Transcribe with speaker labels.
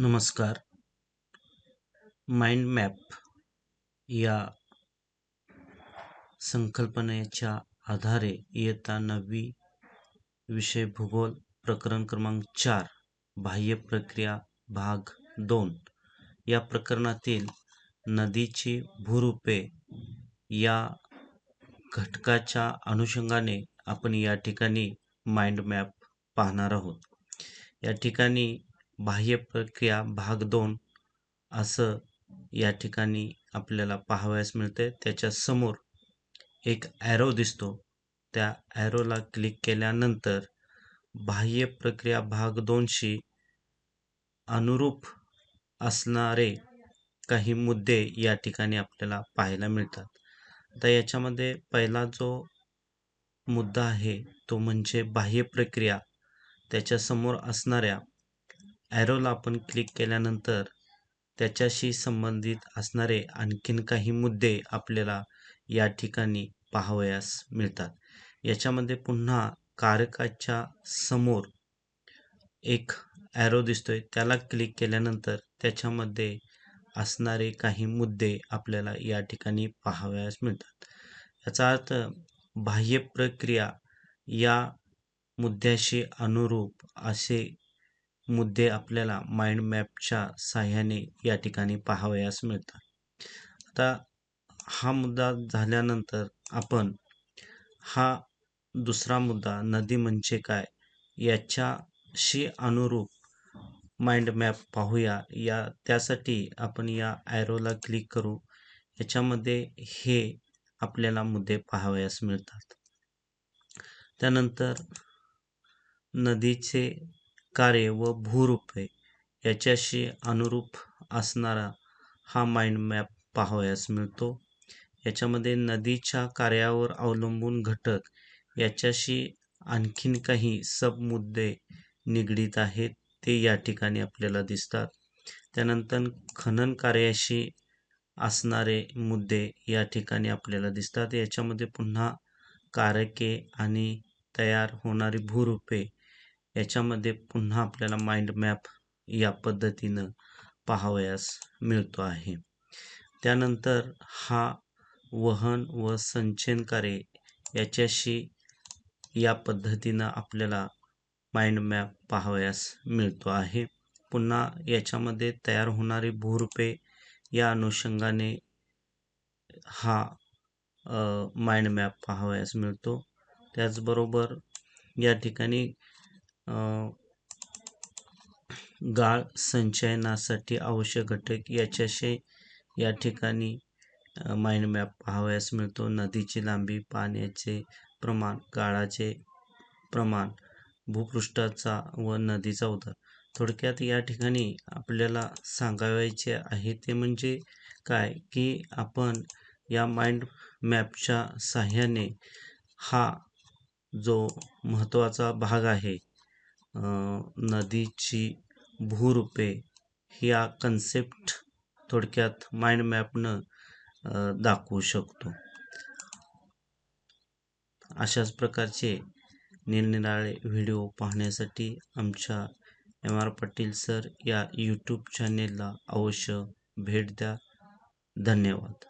Speaker 1: नमस्कार. Mind map या संकल्पनेच्या आधारे इयत्ता नववी विषय भूगोल प्रकरण क्रमांक चार बाह्य प्रक्रिया भाग दोन. या प्रकरणातील नदीची भूरूपे या घटकाच्या अनुषंगाने आपण या ठिकाणी माइंड मॅप पाहणार आहोत. या ठिकाणी बाह्य प्रक्रिया भाग दोन असं या ठिकाणी आपल्याला पाहावयास मिळते त्याच्यासमोर एक ॲरो दिसतो. त्या ॲरोला क्लिक केल्यानंतर बाह्य प्रक्रिया भाग दोनशी अनुरूप असणारे काही मुद्दे या ठिकाणी आपल्याला पाहायला मिळतात. आता याच्यामध्ये पहिला जो मुद्दा आहे तो म्हणजे बाह्य प्रक्रिया त्याच्यासमोर असणाऱ्या ॲरोला आपण क्लिक केल्यानंतर त्याच्याशी संबंधित असणारे आणखीन काही मुद्दे आपल्याला या ठिकाणी पाहावयास मिळतात. याच्यामध्ये पुन्हा कारकाच्या समोर एक ॲरो दिसतोय. त्याला क्लिक केल्यानंतर त्याच्यामध्ये असणारे काही मुद्दे आपल्याला या ठिकाणी पाहावयास मिळतात. याचा अर्थ बाह्य प्रक्रिया या मुद्द्याशी अनुरूप असे मुद्दे आपल्याला माइंड मॅपच्या साह्याने या ठिकाणी पाहावयास मिळतात. आता हा मुद्दा झाल्यानंतर आपण हा दुसरा मुद्दा नदी म्हणजे काय याच्याशी अनुरूप माइंड मॅप पाहूया. या त्यासाठी आपण या ॲरोला क्लिक करू. याच्यामध्ये हे आपल्याला मुद्दे पाहावयास मिळतात. त्यानंतर नदीचे कार्य व भूरूपे याच्याशी अनुरूप असणारा हा माइंड मॅप पाहावयास मिळतो. याच्यामध्ये नदीच्या कार्यावर अवलंबून घटक याच्याशी आणखीन काही सब मुद्दे निगडीत आहेत ते या ठिकाणी आपल्याला दिसतात. त्यानंतर खनन कार्याशी असणारे मुद्दे या ठिकाणी आपल्याला दिसतात. याच्यामध्ये पुन्हा कारके आणि तयार होणारी भूरूपे याच्यामध्ये पुन्हा आपल्याला माइंड मॅप या पद्धतीनं पाहावयास मिळतो आहे. त्यानंतर हा वहन व संचयन कार्य याच्याशी या पद्धतीनं आपल्याला माइंड मॅप पाहावयास मिळतो आहे. पुन्हा याच्यामध्ये तयार होणारी भूरूपे या अनुषंगाने हा माइंड मॅप पाहावयास मिळतो. त्याचबरोबर या ठिकाणी गाळ संचयनासाठी आवश्यक घटक याच्याशी या ठिकाणी माइंड मॅप पाहावयास मिळतो. नदीची लांबी पाण्याचे प्रमाण गाळाचे प्रमाण भूपृष्ठाचा व नदीचा उतार. थोडक्यात या ठिकाणी आपल्याला सांगावयाचे आहे ते म्हणजे काय? की आपण या माइंड मॅपच्या साह्याने हा जो महत्त्वाचा भाग आहे नदीची भूरूपे ह्या कन्सेप्ट थोडक्यात माइंड मॅपनं दाखवू शकतो. अशाच प्रकारचे निरनिराळे व्हिडिओ पाहण्यासाठी आमच्या एम आर पाटील सर या यूट्यूब चॅनेलला अवश्य भेट द्या. धन्यवाद.